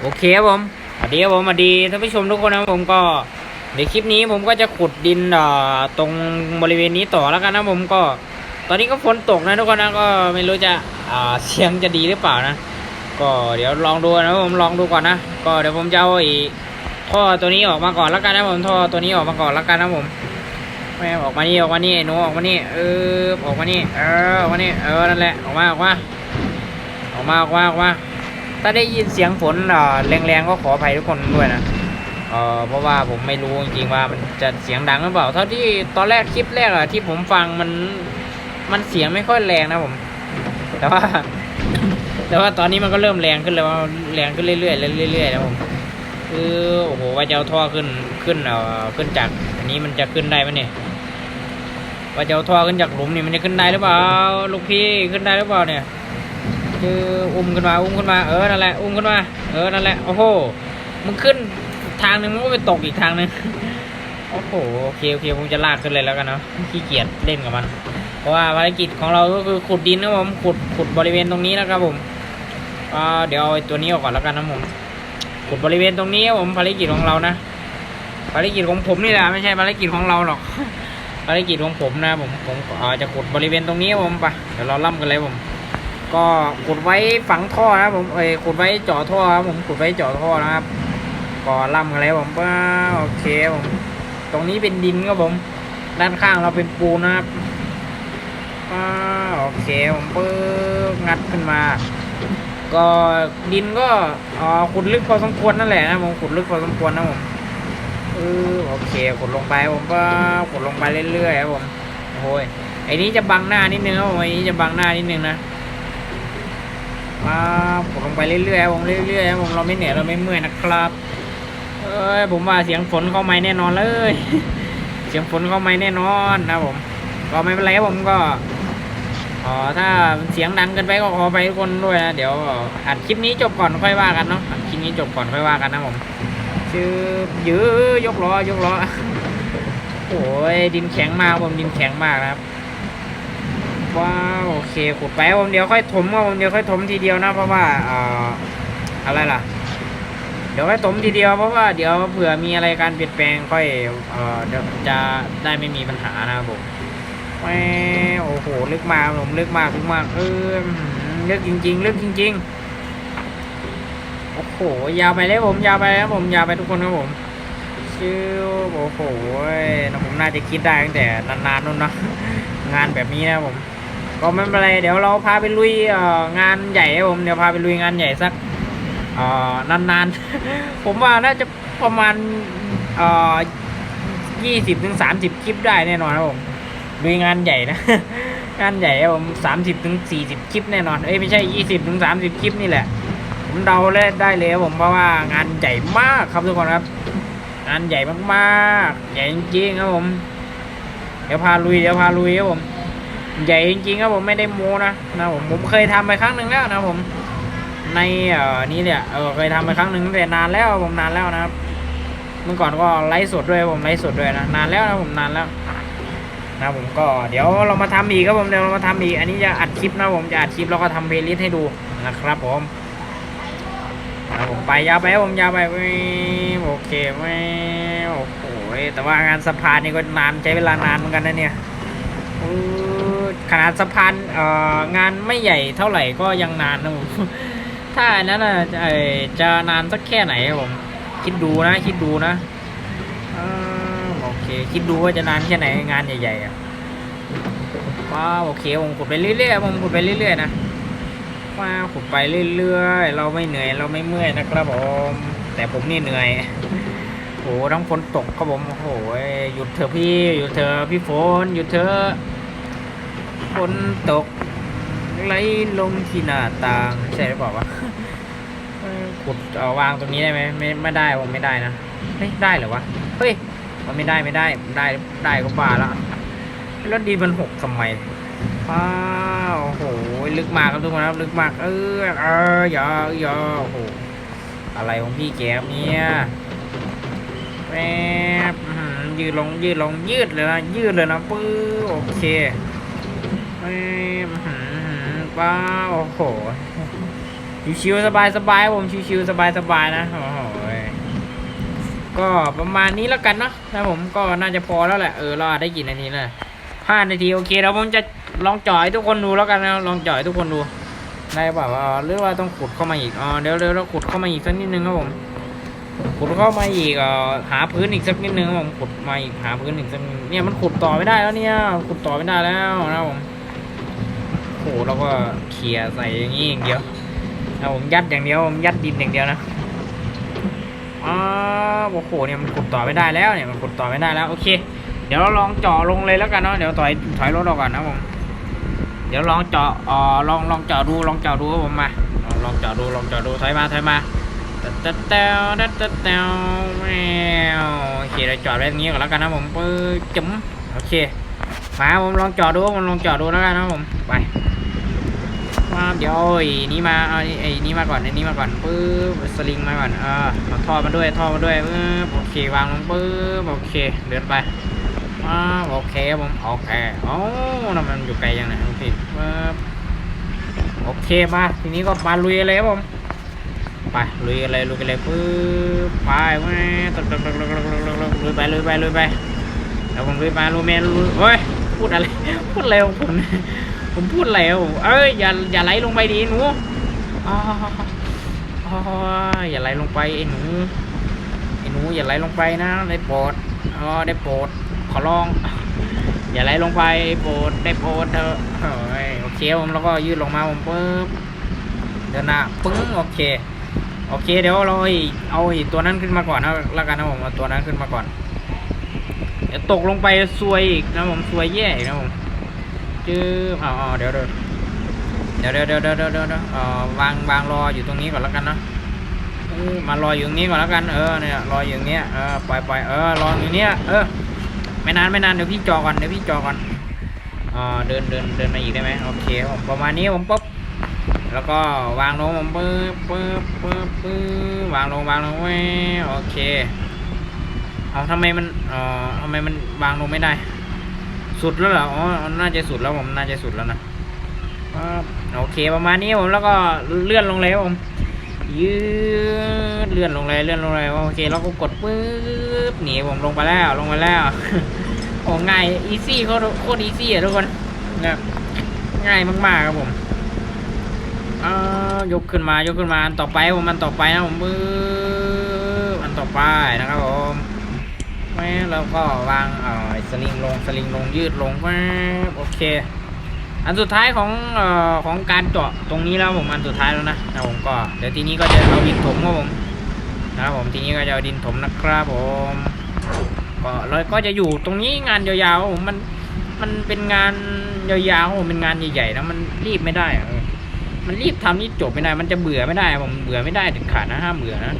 โอเคครับผมสวัสดีครับผมสวัสดีท่านผู้ชมทุกคนนะผมก็ในคลิปนี้ผมก็จะขุดดินเอ่อตรงบริเวณนี้ต่อแล้วกันนะผมก็ ตอนนี้ก็ฝนตกนะทุกคนนะก็ไม่รู้จะอ่าเสียงจะดีหรือเปล่านะ ก็เดี๋ยวลองดูนะผมลองดูก่อนนะก็เดี๋ยวผมจะเอาอ้ท่อตัวนี้ออกมาก่อนแล้วกันนะผมท่อตัวนี้ออกมาก่อนแล้วกันนะผมแม่ออกมานี่ออกมานี่หนูออกมานี่เออออกมานี่เออออกมานี่เออนั่นแหละออกมาออกมาออกมาออกมาออกมา ถ้าได้ยินเสียงฝนแรงๆก็ขออภัยทุกคนด้วยนะเออเพราะว่าผมไม่รู้จริงๆว่ามันจะเสียงดังหรือเปล่า เท่าที่ตอนแรกคลิปแรกอะที่ผมฟังมันมันเสียงไม่ค่อยแรงนะผม แต่ว่า แต่ว่าตอนนี้มันก็เริ่มแรงขึ้นแล้วแรงขึ้นเรื่อยๆเรื่อยๆนะผมคือโอ้โหว่าจะเอาท่อขึ้นขึ้นเอ่อขึ้นจากอันนี้มันจะขึ้นได้ไหมเนี่ยว่าจะเอาท่อขึ้นจากหลุมนี่มันจะขึ้นได้หรือเปล่าลูกพี่ขึ้นได้หรือเปล่าเนี่ย คืออุ้มขึ้นมาอุ้มขึ้นมาเออนั่นแหละอุ้มขึ้นมาเออนั่นแหละโอ้โหมึงขึ้นทางหนึ่งมึงก็ไปตกอีกทางหนึ่งโอ้โหโอเคโอเคผมจะลากขึ้นเลยแล้วกันเนาะขี้เกียจเล่นกับมัน เพราะว่าภารกิจของเราก็คือขุดดินนะผมขุดขุดบริเวณตรงนี้นะครับผมเดี๋ยวเอาตัวนี้ออกก่อนแล้วกันนะผมขุดบริเวณตรงนี้ผมภารกิจของเรานะภารกิจของผมนี่แหละไม่ใช่ภารกิจของเราหรอกภารกิจของผมนะผมผมจะขุดบริเวณตรงนี้ผมไปเดี๋ยวเราล่ำกันเลยผม ก็ขุดไว้ฝังท่อนะครับผมเอ้ยขุดไว้เจาะท่อครับผมขุดไว้เจาะท่อนะครับก็ล่ำกันแล้วผมป้าโอเคผมตรงนี้เป็นดินครับผม ด้านข้างเราเป็นปูนนะครับป้าโอเคผมปึ๊บงัดขึ้นมา ก็ดินก็อ่อขุดลึกพอสมควรนั่นแหละนะผมขุดลึกพอสมควรนะผมเออโอเคขุดลงไปผมป้าขุดลงไปเรื่อยๆครับผมโอ้ยไอ้นี้จะบังหน้านิดนึงครับผมไอ้นี้จะบังหน้านิดนึงนะ มาผมลงไปเรื่อยๆผมเรื่อยๆผมเราไม่เหนื่อยเราไม่เมื่อยนะครับเอ้ยผมว่าเสียงฝนเข้าไม่แน่นอนเลย เสียงฝนเข้าไม่แน่นอนนะผม ก็ไม่เป็นไรผมก็อ๋อถ้าเสียงดังเกินไปก็ขอไปทุกคนด้วยนะเดี๋ยวอัดคลิปนี้จบก่อนค่อยว่ากันเนาะอัดคลิปนี้จบก่อนค่อยว่ากันนะผมชื่อยื้อยกล้อยกล้อโอ้ยดินแข็งมากผมดินแข็งมากนะครับ ว้าวโอเคขุดไปผมเดียวค่อยถมว่าผมเดียวค่อยถมทีเดียวนะ เพราะว่าเอ่ออะไรล่ะ เดี๋ยวค่อยถมทีเดียวเพราะว่าเดี๋ยวเผื่อมีอะไรการเปลี่ยนแปลงค่อยเอ่อจะได้ไม่มีปัญหานะครับผมแหมโอ้โหลึกมากผมลึกมากลึกมากเออลึกจริง ๆ ลึกจริง ๆ โอ้โหยาวไปเลยผมยาวไปแล้วผมยาวไปทุกคนครับผมชื่อโอ้โหนะผมน่าจะคิดได้ตั้งแต่นานๆนู่นนะงานแบบนี้นะผม ก็ไม่เป็นไรเดี๋ยวเราพาไปลุยงานใหญ่ครับผมเดี๋ยวพาไปลุยงานใหญ่สักนานๆ ผมว่าน่าจะประมาณยี่สิบถึงสามสิบคลิปได้แน่นอนครับผมลุยงานใหญ่นะ งานใหญ่ครับผมสามสิบถึงสี่สิบคลิปแน่นอนเอ้ยไม่ใช่ยี่สิบถึงสามสิบคลิปนี่แหละ ผมเดาเลยได้เลยครับผมเพราะว่างานใหญ่มากครับทุกคนครับ งานใหญ่มากๆ ใหญ่จริงๆครับผม เดี๋ยวพาลุยเดี๋ยวพาลุยครับผม ใหญ่จริงๆครับผมไม่ได้โม้นะนะผมผมเคยทำไปครั้งหนึ่งแล้วนะผมในเอ่อนี้เนี่ยเออเคยทำไปครั้งหนึ่งแต่นานแล้วผมนานแล้วนะครับ เมื่อก่อนก็ไลฟ์สดด้วยผมไลฟ์สดด้วยนะนานแล้วนะผมนานแล้ว นะผมก็เดี๋ยวเรามาทำอีกครับผมเดี๋ยวเรามาทำอีกอันนี้จะอัดคลิปนะผมจะอัดคลิปแล้วก็ทำเพลย์ลิสต์ให้ดูนะครับผมนะผมไปยาวไปผมยาวไปแม่โอเคแม่โอ้โหแต่ว่างานสะพานนี่ก็นานใช้เวลานานเหมือนกันนะเนี่ยเออ ขนาดสะพานเอ่องานไม่ใหญ่เท่าไหร่ก็ยังนานนะผมถ้าอันนั้นน่ะจะนานสักแค่ไหนครับผมคิดดูนะ คิดดูนะโอเค คิดดูว่าจะนานแค่ไหนงานใหญ่ๆอะว้าโอเคผมขุดไปเรื่อยๆผมขุดไปเรื่อยๆนะว้าขุดไปเรื่อยๆ เราไม่เหนื่อยเราไม่เมื่อยนะครับผมแต่ผมนี่เหนื่อยโอ้โหทั้งฝนตกครับผมโอ้โหหยุดเถอะพี่หยุดเถอะพี่ฝนหยุดเถอะ ฝนตกไหลลงที่หน้าต่างใช่หรือเปล่าวะขุดเอาวางตรงนี้ได้ไหมไม่ไม่ได้ผมไม่ได้นะเฮ้ยได้เหรอวะเฮ้ยมันไม่ได้ไม่ได้ได้ได้ก็บ้าแล้วแล้วดีมันหกทำไมอ้าวโอ้โหลึกมากครับทุกคนครับลึกมาก เออเอออย่าอย่าโอ้โหอะไรของพี่แกเนี่ยแป๊บอื้อหือยืดลงยืดลงยืดเลยนะยืดเลยนะปื้อโอเค แป๊บอื้อหือป้าโอ้โห ชิวๆสบายๆผมชิวๆสบายๆนะโอ้โหก็ประมาณนี้แล้วกันเนาะนะผมก็น่าจะพอแล้วแหละเออเราได้กี่นาทีแล้วห้านาทีโอเคแล้วผมจะลองจ่อยทุกคนดูแล้วกันนะลองจ่อยทุกคนดูได้แบบว่าหรือว่าต้องขุดเข้ามาอีกอ๋อเดี๋ยวเดี๋ยวเราขุดเข้ามาอีกสักนิดนึงครับผมขุดเข้ามาอีกเออหาพื้นอีกสักนิดนึงครับผมขุดมาอีกหาพื้นอีกสักนิดเนี่ยมันขุดต่อไม่ได้แล้วเนี่ยขุดต่อไม่ได้แล้วนะครับผม หเราก็เขี่ยใส่อย่างนี้อย่างเดียวนะผมยัดอย่างเดียวผมยัดดินอย่างเดียวนะอ้าโอ้โหเนี่ยมันขุดต่อไม่ได้แล้วเนี่ยมันขุดต่อไม่ได้แล้วโอเค เดี๋ยวเราลองเจาะลงเลยแล้วกันเนาะเดี๋ยวถอยถอยรถออกก่อนนะผมเดี๋ยวลองเจาะอ่อลองลองเจาะดูลองเจาะดูครับผมมาลองลองเจาะดูลองเจาะดูถอยมาถอยมาตัดตัดเตวตัดตัดเตวแมวโอเคเราจอดไว้ตรงนี้ก่อนแล้วกันนะผมปึ๊บจุ๋มโอเคมาผมลองจอดดูผมลองจอดดูแล้วกันนะผมไป มาเดี๋ยวอาไอ้นี้มาเอาไอ้นี้มาก่อนไอ้นี้มาก่อนปึ๊บสลิงมาก่อนเออเอาท่อมาด้วยท่อมาด้วยปึ๊บโอเควางลงปึ๊บโอเคเดินไปอ่าโอเคผมโอเคโอ้นั่นมันอยู่ไกลยังไงโอเคปึ๊บโอเคมาทีนี้ก็มาลุยเลยครับผมไปลุยกันเลยลุยกันเลยปึ๊บไปแม่ตกตกตกตกตกตกตกลุยไปลุยไปลุยไปแล้วผมลุยไปลุยแมนลุยเฮ้ยพูดอะไรพูดอะไรของผมเนี่ย ผมพูดอะไรของผมเอ้ยอย่าอย่าไหลลงไปดิหนูอ๋ออย่าไหลลงไปไอ้หนูไอ้หนูอย่าไหลลงไปนะได้โปรดอ๋อได้โปรดขอร้อง อย่าไหลลงไปโปรดได้โปรดเถอะโอเคผมแล้วก็ยืดลงมาผมปึ๊บเดินหน้าปึ้งโอเคโอเคเดี๋ยวเราเอาไอตัวนั้นขึ้นมาก่อนนะแล้วกันนะผมเอาตัวนั้นขึ้นมาก่อนเดี๋ยวตกลงไปซวยอีกนะผมซวยแย่อีกนะผม จื้ออ๋อเดี๋ยวเดี๋ยวเดี๋ยวเดี๋ยวเดี๋ยวเดี๋วางวางรออยู่ตรงนี้ก่อนแล้วกันนะมารออยู่ตรงนี้ก่อนแล้วกันเออเนี่ยรออยู่ตงนี้เออปล่อยปล่อยเออรออยู่เนี้ยเออไม่นานไม่นานเดี๋ยวพี่จอก่อนเดี๋ยวพี่จอก่อนอ่าเดินเดินเดินมาอีกได้ไหมโอเคผมประมาณนี้ผมปุ๊บแล้วก็วางลงผมปึ๊บปึ๊บปึ๊บปึ๊บวางลงวางลงไว้โอเคเอาทำไมมันเออทำไมมันวางลงไม่ได้ สุดแล้วเหรอ อ๋อ น่าจะสุดแล้วผม น่าจะสุดแล้วนะโอเคประมาณนี้ผมแล้วก็เลื่อนลงเลยผมยืดเลื่อนลงเลยเลื่อนลงเลยโอเคแล้วก็กดปึ๊บหนีผมลงไปแล้วลงไปแล้วโอ้ง่ายอีซี่โคตรโคตรอีซี่อะทุกคนนะง่ายมากๆครับผมเอายกขึ้นมายกขึ้นมาอันต่อไปผมอันต่อไปนะผมมืออันต่อไปนะครับผม แม่แล้วก็วางเอ่อสลิงลงสลิงลงยืดลงแม่โอเค อันสุดท้ายของเอ่อของการเจาะตรงนี้แล้วผมอันสุดท้ายแล้วนะนะผมก็เดี๋ยวทีนี้ก็จะเอาดินถมครับผมนะครับผมทีนี้ก็จะเอาดินถมนะครับผมก็เราก็จะอยู่ตรงนี้งานยาวๆผมมันมันเป็นงานยาวๆผมเป็นงานใหญ่ๆนะมันรีบไม่ได้อะมันรีบทำนี่จบไม่ได้ มันจะเบื่อไม่ได้ ผมเบื่อไม่ได้ถึงขาดนะห้ามเบื่อนะ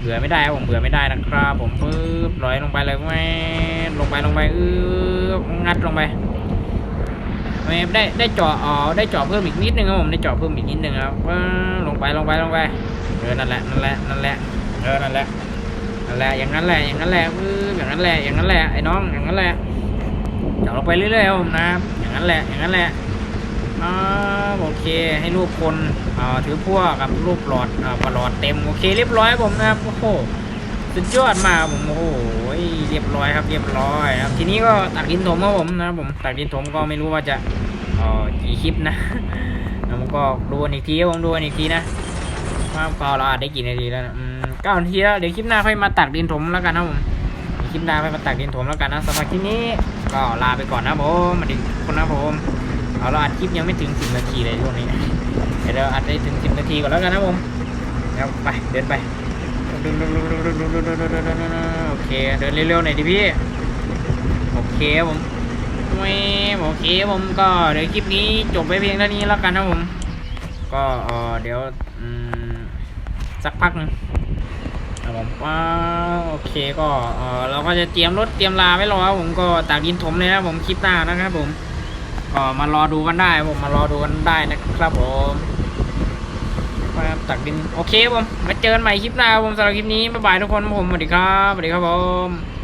เบื่อไม่ได้ผมเบื่อไม่ได้นะครับ ผมปึ๊บลอยลงไปเลยแม่ลงไปลงไปเอองัดลงไปแม่ได้ได้เจาะอ๋อได้เจาะเพิ่มอีกนิดนึงครับผมได้เจาะเพิ่มอีกนิดนึงครับว้าลงไปลงไปลงไปเออนั่นแหละนั่นแหละนั่นแหละเออนั่นแหละนั่นแหละอย่างนั้นแหละอย่างนั้นแหละปึ๊บอย่างนั้นแหละอย่างนั้นแหละไอ้น้องอย่างนั้นแหละเจาะลงไปเรื่อยๆครับผมนะอย่างนั้นแหละอย่างนั้นแหละ อ่าโอเคให้รูปคนอ่าถือพวกกับรูปหลอดอ่าปลอดเต็มโอเค เรียบร้อยผมนะครับโอ้โหสุดยอดมากผมโอ้โหเรียบร้อยครับเรียบร้อยครับทีนี้ก็ตักดินถมครับผมนะครับผมตักดินถมก็ไม่รู้ว่าจะเอ่อกี่คลิปนะแล้วผมก็ดูอีกทีผมดูอีกทีนะว่าพอเราอาจได้กี่นาทีแล้วนะอืมเก้านาทีแล้วเดี๋ยวคลิปหน้าค่อยมาตักดินถมแล้วกันนะผมคลิปหน้าค่อยมาตักดินถมแล้วกันนะสำหรับคลิปนี้ก็ลาไปก่อนนะผมสวัสดีทุกคนนะผม เอาเราอัดคลิปยังไม่ถึงสิบนาทีเลยช่วงนี้เดี๋ยวเราอัดได้ถึงสิบนาทีก่อนแล้วกันนะผมเดี๋ยวไปเดินไปโอเคเดินเร็วๆหน่อยดิพี่โอเคผมไม่โอเคผมก็เดี๋ยวคลิปนี้จบไปเพียงเท่านี้แล้วกันนะผมก็เออเดี๋ยวสักพักหนึงครับผมว้าโอเคก็เออเราก็จะเตรียมรถเตรียมลาไว้รอผมก็ตากดินถมเลยนะผมคลิปหน้านะครับผม ก็มารอดูกันได้ผมมารอดูกันได้นะครับผมมาตักดินโอเคผมมาเจอกันใหม่คลิปหน้าครับผมสำหรับคลิปนี้บ๊ายบายทุกคนครับผมสวัสดีครับสวัสดีครับผม